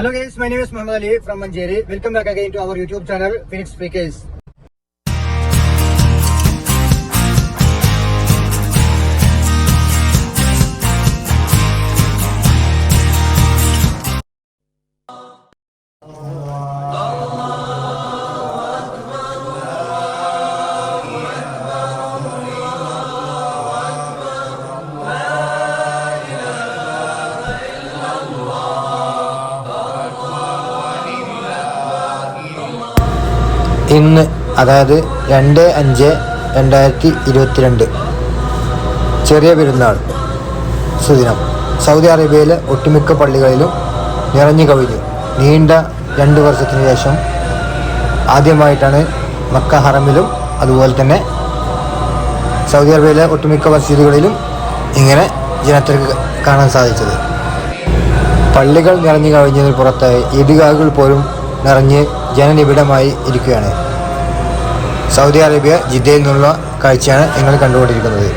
Hello guys, my name is Muhammad Ali from Manjeri. Welcome back again to our YouTube channel Phoenix Speakers. ഇന്ന് അതായത് രണ്ട് അഞ്ച് രണ്ടായിരത്തി ഇരുപത്തിരണ്ട്. ചെറിയ പെരുന്നാൾ സുദിനം. സൗദി അറേബ്യയിലെ ഒട്ടുമിക്ക പള്ളികളിലും നിറഞ്ഞു കവിഞ്ഞു. നീണ്ട രണ്ട് വർഷത്തിന് ശേഷം ആദ്യമായിട്ടാണ് മക്ക ഹറമിലും അതുപോലെ തന്നെ സൗദി അറേബ്യയിലെ ഒട്ടുമിക്ക മസ്ജിദുകളിലും ഇങ്ങനെ ജനത്തിരക്ക് കാണാൻ സാധിച്ചത്. പള്ളികൾ നിറഞ്ഞു കവിഞ്ഞതിന് പുറത്തായി ഈദ്ഗാഹുകൾ പോലും നിറഞ്ഞ് ജനനിബിഡമായി ഇരിക്കുകയാണ്. സൗദി അറേബ്യ ജിദ്ദയിൽ നിന്നുള്ള കാഴ്ചയാണ് നിങ്ങൾ കണ്ടുകൊണ്ടിരിക്കുന്നത്.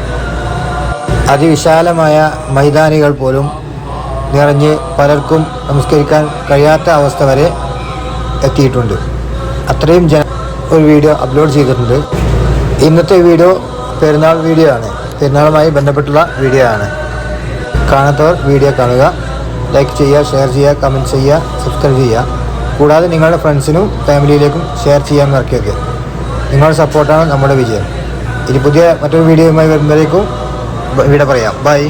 അതിവിശാലമായ മൈതാനികൾ പോലും നിറഞ്ഞ് പലർക്കും നമസ്കരിക്കാൻ കഴിയാത്ത അവസ്ഥ വരെ എത്തിയിട്ടുണ്ട്. അത്രയും ജന ഒരു വീഡിയോ അപ്ലോഡ് ചെയ്തിട്ടുണ്ട്. ഇന്നത്തെ വീഡിയോ പെരുന്നാൾ വീഡിയോ ആണ്. പെരുന്നാളുമായി ബന്ധപ്പെട്ടുള്ള വീഡിയോ ആണ്. കാണാത്തവർ വീഡിയോ കാണുക. ലൈക്ക് ചെയ്യുക ഷെയർ ചെയ്യുക കമന്റ് ചെയ്യുക സബ്സ്ക്രൈബ് ചെയ്യുക. കൂടാതെ നിങ്ങളുടെ ഫ്രണ്ട്സിനും ഫാമിലിയിലേക്കും ഷെയർ ചെയ്യാൻ മറക്കരുത്. നിങ്ങളുടെ സപ്പോർട്ടാണ് നമ്മുടെ വിജയം. ഇനി പുതിയ മറ്റൊരു വീഡിയോയുമായി വരുമ്പോഴേക്കും ഇവിടെ പറയാം. ബൈ